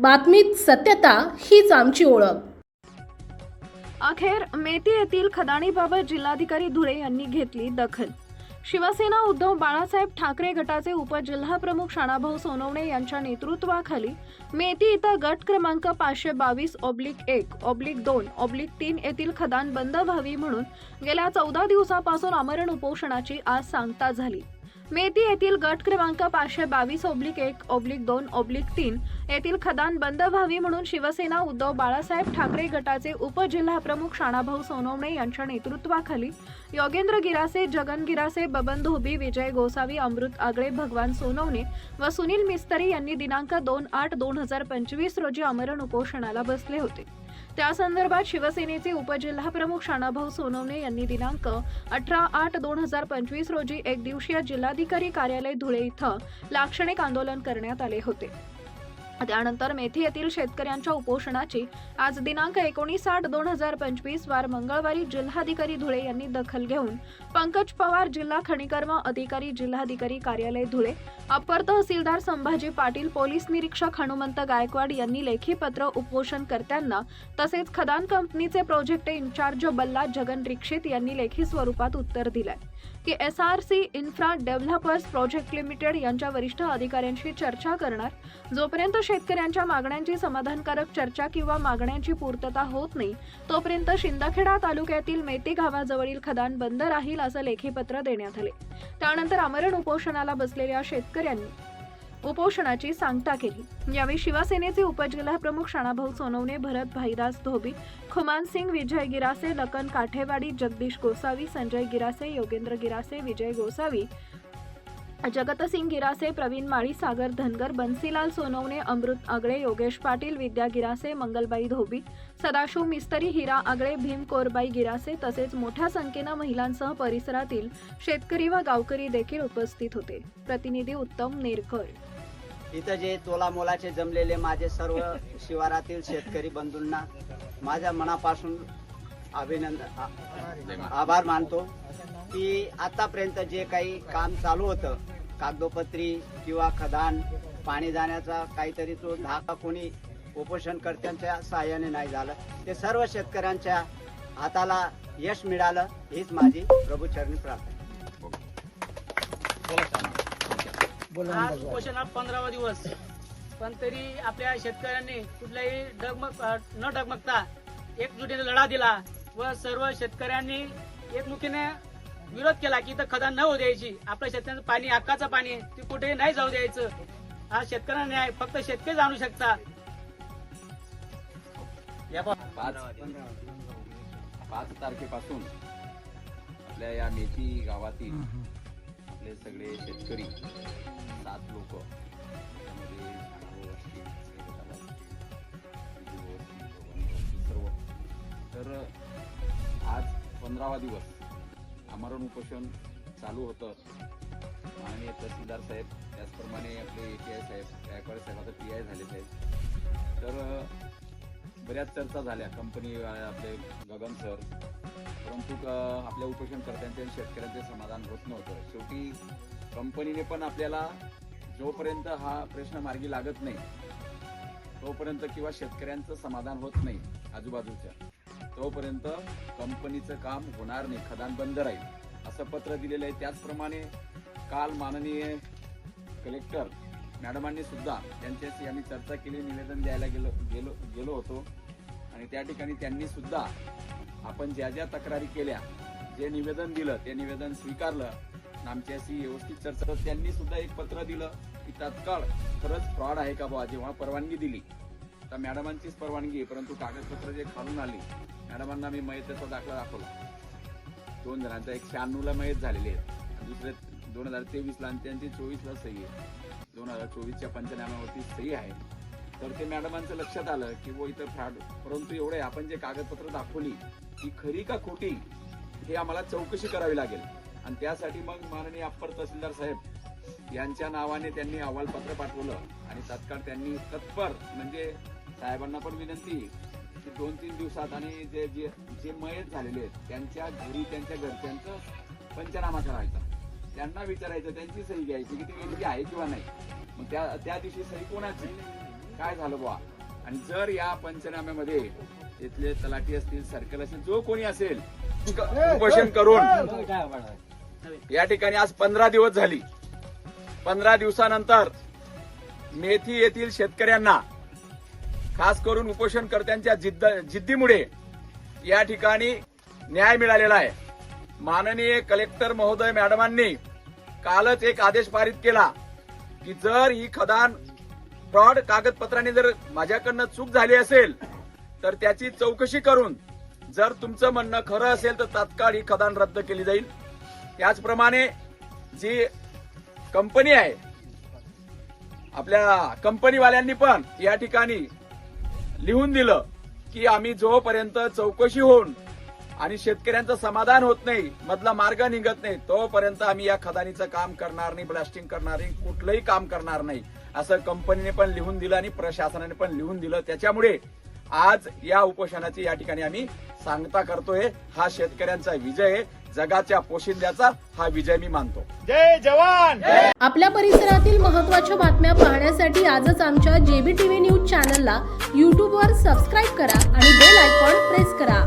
बातमीत सत्यता हीच आमची ओळख. अखेर मेती येथील खदाणीबाबत जिल्हाधिकारी धुळे यांनी घेतली दखल. शिवसेना उद्धव बाळासाहेब ठाकरे गटाचे उपजिल्हाप्रमुख शाणाभाऊ सोनवणे यांच्या नेतृत्वाखाली मेती इथं गट क्रमांक पाचशे बावीस ऑब्लिक एक ऑब्लिक दोन ऑब्लिक तीन येथील खदान बंद व्हावी म्हणून गेल्या चौदा दिवसापासून आमरण उपोषणाची आज सांगता झाली. मेती येथील गट क्रमांक पाचशे बावीस ओब्लिक एक ओब्लिक दोन ओब्लिक तीन येथील खदान बंद व्हावी म्हणून शिवसेना उद्धव बाळासाहेब ठाकरे गटाचे उपजिल्हाप्रमुख शाणाभाऊ सोनवणे यांच्या नेतृत्वाखाली योगेंद्र गिरासे जगन गिरासे बबन धोबी विजय गोसावी अमृत आगळे भगवान सोनवणे व सुनील मिस्तरी यांनी दिनांक दोन आठ दोन हजार पंचवीस रोजी आमरण उपोषणाला बसले होते. त्या संदर्भात शिवसेनेचे उपजिल्हाप्रमुख शाणाभाऊ सोनवणे यांनी दिनांक अठरा आठ दोन हजार पंचवीस रोजी एक दिवसीय जिल्हाधिकारी कार्यालय धुळे इथं लाक्षणिक आंदोलन करण्यात आले होते. त्यानंतर मेथी येथील शेतकऱ्यांच्या उपोषणाची आज दिनांक एकोणीस आठ दोन हजार पंचवीस वार मंगळवारी जिल्हाधिकारी धुळे यांनी दखल घेऊन पंकज पवार जिल्हा खनिकर्म अधिकारी जिल्हाधिकारी कार्यालय धुळे अपर तहसीलदार संभाजी पाटील पोलीस निरीक्षक हनुमंत गायकवाड यांनी लेखी पत्र उपोषणकर्त्यांना तसेच खदान कंपनीचे प्रोजेक्ट इन्चार्ज बल्ला जगन दीक्षित यांनी लेखी स्वरूपात उत्तर दिलंय. की S R C infra developers project limited यांच्या वरिष्ठ अधिकाऱ्यांशी चर्चा करणार. जोपर्यंत शेतकऱ्यांच्या मागण्यांची समाधानकारक चर्चा किंवा मागण्यांची पूर्तता होत नाही तोपर्यंत शिंदखेडा तालुक्यातील मेती गावाजवळील खदान बंद राहील असं लेखीपत्र देण्यात आले. त्यानंतर आमरण उपोषणाला बसलेल्या शेतकऱ्यांनी उपोषणाची सांगता केली. यावेळी शिवसेनेचे उपजिल्हाप्रमुख शाणाभाऊ सोनवणे भरत भाईदास धोबी खुमान सिंग विजय गिरासे लखन काठेवाडी जगदीश गोसावी संजय गिरासे योगेंद्र गिरासे विजय गोसावी जगतसिंग गिरासे प्रवीण माळी सागर धनगर बन्सीलाल सोनवणे अमृत आगळे योगेश पाटील विद्या गिरासे मंगलबाई धोबी सदाशिव मिस्तरी हिरा आगळे भीम कोरबाई गिरासे तसेच मोठ्या संख्येनं महिलांसह परिसरातील शेतकरी व गावकरी देखील उपस्थित होते. प्रतिनिधी उत्तम नेरकर. इथं जे तोला मोलाचे जमलेले माझे सर्व शिवारातील शेतकरी बंधूंना माझ्या मनापासून अभिनंदन आभार मानतो की आतापर्यंत जे काही काम चालू होतं कागदोपत्री किंवा खदान पाणी जाण्याचा काहीतरी तो धाका कोणी उपोषणकर्त्यांच्या सहाय्याने नाही झालं. ते सर्व शेतकऱ्यांच्या हाताला यश मिळालं हीच माझी प्रभूचरणी प्रार्थना. आज उपोषणात पंधरावा दिवस. पण तरी आपल्या शेतकऱ्यांनी कुठल्याही डगमग न डगमगता एकजुटीने लढा दिला व सर्व शेतकऱ्यांनी एकमुखीने विरोध केला की इथं खदान न होऊ द्यायची आपल्या शेतकऱ्यांचं पाणी हक्काचं पाणी ते कुठेही नाही जाऊ द्यायचं. हा शेतकऱ्यांना न्याय फक्त शेतकरी जाणू शकता. या बा- पाच पाच तारखेपासून आपल्या या मेथी गावातील आपले सगळे शेतकरी सात लोक. सर्व. तर आज पंधरावा दिवस. आमरण उपोषण चालू होतं. माननीय तहसीलदार साहेब त्याचप्रमाणे आपले ए टी आय साहेब गायकवाड साहेब आता पी आय झाले साहेब तर बऱ्याच चर्चा झाल्या कंपनी आपले गगन सर परंतु आपल्या उपोषणकर्त्यांचे आणि शेतकऱ्यांचे समाधान होत नव्हतं. शेवटी कंपनीने पण आपल्याला जोपर्यंत हा प्रश्न मार्गी लागत नाही तोपर्यंत किंवा शेतकऱ्यांचं समाधान होत नाही आजूबाजूच्या तोपर्यंत कंपनीचं काम होणार नाही खदान बंद राहील असं पत्र दिलेलं आहे. त्याचप्रमाणे काल माननीय कलेक्टर मॅडमांनी सुद्धा त्यांच्याशी आम्ही चर्चा केली निवेदन द्यायला गेलो गेलो गेलो होतो. आणि त्या ठिकाणी त्यांनी सुद्धा आपण ज्या ज्या तक्रारी केल्या जे निवेदन दिलं ते निवेदन स्वीकारलं आमच्याशी व्यवस्थित चर्चा त्यांनी सुद्धा एक पत्र दिलं की तात्काळ खरंच फ्रॉड आहे का बुवा? जेव्हा परवानगी दिली तर मॅडमांचीच परवानगी आहे परंतु कागदपत्र जे खालून आली मॅडमांना मी मयतेचा दाखला दाखवला. दोन जणांचा एक शहाण्णवला मयत झालेले आहेत दुसरे दोन हजार तेवीसला आणि त्यांची चोवीसला सही आहे. दोन हजार चोवीसच्या पंचनाम्यावरती सही आहे. तर ते मॅडमांचं लक्षात आलं की वो इथं फ्रॉड. परंतु एवढे आपण जे कागदपत्र दाखवली ती खरी का खोटी हे आम्हाला चौकशी करावी लागेल. आणि त्यासाठी मग माननीय अप्पर तहसीलदार साहेब यांच्या नावाने त्यांनी अहवालपत्र पाठवलं आणि तत्काळ त्यांनी तत्पर म्हणजे साहेबांना पण विनंती की दोन तीन दिवसात आणि जे जे जे मयत झालेले आहेत त्यांच्या घरी त्यांच्या घरच्यांचं पंचनामा करायचा. त्यांना विचारायचं त्यांची सही घ्यायची की ती व्यक्ती आहे किंवा नाही. मग त्या त्या दिवशी सही कोणाची? काय झालं बुवा? आणि जर या पंचनाम्यामध्ये इथले तलाठी असतील सर्कल असेल जो कोणी असेल उपोषण करून या ठिकाणी आज पंधरा दिवस झाली. पंधरा दिवसानंतर मेथी येथील शेतकऱ्यांना खास करून उपोषणकर्त्यांच्या जिद्द जिद्दीमुळे या ठिकाणी न्याय मिळालेला आहे. माननीय कलेक्टर महोदय मॅडमांनी कालच एक आदेश पारित केला की जर ही खदान फ्रॉड कागदपत्राने जर माझ्याकडनं चूक झाली असेल तर त्याची चौकशी करून जर तुमचं म्हणणं खरं असेल तर तात्काळ ही खदान रद्द केली जाईल. त्याचप्रमाणे जी कंपनी आहे आपल्या कंपनीवाल्यांनी पण या ठिकाणी लिहून दिलं की आम्ही जोपर्यंत चौकशी होऊन आणि शेतकऱ्यांचं समाधान होत नाही मधला मार्ग निघत नाही तोपर्यंत आम्ही या खदानीचं काम करणार नाही ब्लास्टिंग करणार नाही कुठलंही काम करणार नाही असं कंपनीने पण लिहून दिलं आणि प्रशासनाने पण लिहून दिलं. त्याच्यामुळे आज या उपोषणाची या ठिकाणी आम्ही सांगता करतोय हा शेतकऱ्यांचा विजय आहे जगाच्या पोशिंद्याचा हा विजय मी मानतो. आपल्या परिसरातील महत्त्वाच्या बातम्या पाहण्यासाठी आजच आमच्या जेबी टीव्ही न्यूज चॅनलला यूट्यूबवर सबस्क्राईब करा आणि बेल आयकॉन प्रेस करा.